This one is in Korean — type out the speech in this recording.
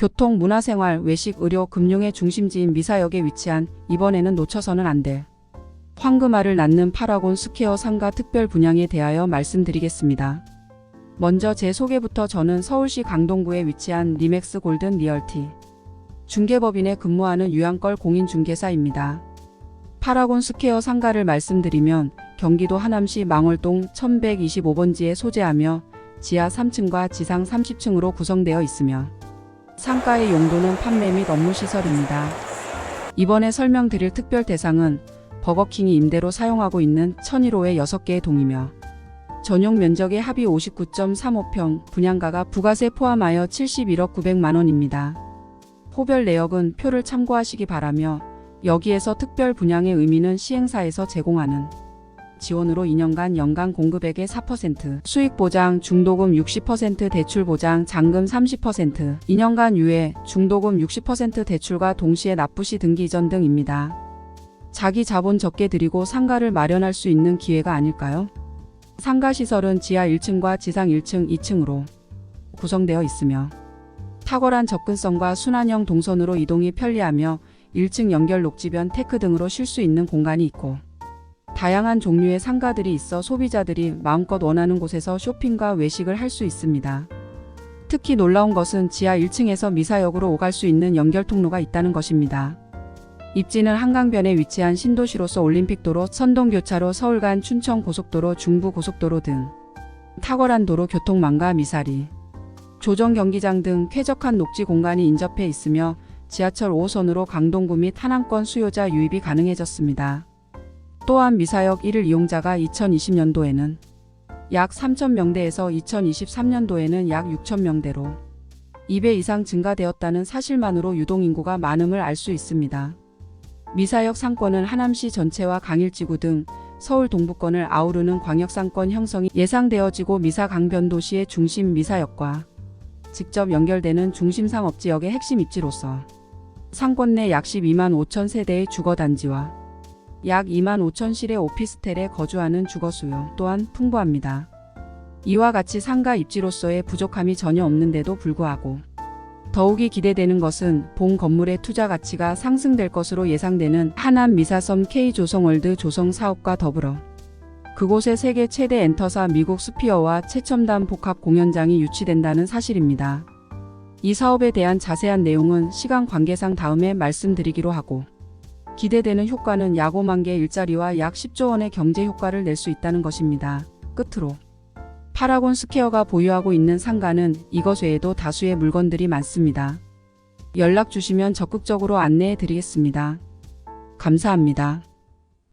교통, 문화생활, 외식, 의료, 금융의 중심지인 미사역에 위치한 이번에는 놓쳐서는 안 될 황금알을 낳는 파라곤 스퀘어 상가 특별 분양에 대하여 말씀드리겠습니다. 먼저 제 소개부터 저는 서울시 강동구에 위치한 리맥스 골든 리얼티 중개법인에 근무하는 유양걸 공인중개사입니다. 파라곤 스퀘어 상가를 말씀드리면 경기도 하남시 망월동 1125번지에 소재하며 지하 3층과 지상 30층으로 구성되어 있으며 상가의 용도는 판매 및 업무 시설입니다. 이번에 설명드릴 특별 대상은 버거킹이 임대로 사용하고 있는 1001호의 6개의 동이며 전용 면적의 합이 59.35평, 분양가가 부가세 포함하여 71억 900만 원입니다. 호별 내역은 표를 참고하시기 바라며 여기에서 특별 분양의 의미는 시행사에서 제공하는 지원으로 2년간 연간 공급액의 4%, 수익 보장, 중도금 60% 대출 보장, 잔금 30%, 2년간 유예, 중도금 60% 대출과 동시에 납부 시 등기 이전 등입니다. 자기 자본 적게 들이고 상가를 마련할 수 있는 기회가 아닐까요? 상가 시설은 지하 1층과 지상 1층, 2층으로 구성되어 있으며 탁월한 접근성과 순환형 동선으로 이동이 편리하며 1층 연결 녹지변 테크 등으로 쉴 수 있는 공간이 있고 다양한 종류의 상가들이 있어 소비자들이 마음껏 원하는 곳에서 쇼핑과 외식을 할 수 있습니다. 특히 놀라운 것은 지하 1층에서 미사역으로 오갈 수 있는 연결 통로가 있다는 것입니다. 입지는 한강변에 위치한 신도시로서 올림픽도로, 선동교차로, 서울간 춘천 고속도로, 중부 고속도로 등 탁월한 도로 교통망과 미사리, 조정 경기장 등 쾌적한 녹지 공간이 인접해 있으며 지하철 5호선으로 강동구 및 하남권 수요자 유입이 가능해졌습니다. 또한 미사역 1일 이용자가 2020년도에는 약 3,000명대에서 2023년도에는 약 6,000명대로 2배 이상 증가되었다는 사실만으로 유동인구가 많음을 알 수 있습니다. 미사역 상권은 하남시 전체와 강일지구 등 서울 동부권을 아우르는 광역상권 형성이 예상되어지고 미사 강변 도시의 중심 미사역과 직접 연결되는 중심 상업지역의 핵심 입지로서 상권 내 약 12만 5천 세대의 주거단지와 약 2만 5천 실의 오피스텔에 거주하는 주거 수요 또한 풍부합니다. 이와 같이 상가 입지로서의 부족함이 전혀 없는데도 불구하고 더욱이 기대되는 것은 본 건물의 투자 가치가 상승될 것으로 예상되는 하남 미사섬 K조성월드 조성 사업과 더불어 그곳에 세계 최대 엔터사 미국 스피어와 최첨단 복합 공연장이 유치된다는 사실입니다. 이 사업에 대한 자세한 내용은 시간 관계상 다음에 말씀드리기로 하고 기대되는 효과는 약 5만 개 일자리와 약 10조 원의 경제 효과를 낼 수 있다는 것입니다. 끝으로 파라곤 스퀘어가 보유하고 있는 상가는 이것 외에도 다수의 물건들이 많습니다. 연락 주시면 적극적으로 안내해 드리겠습니다. 감사합니다.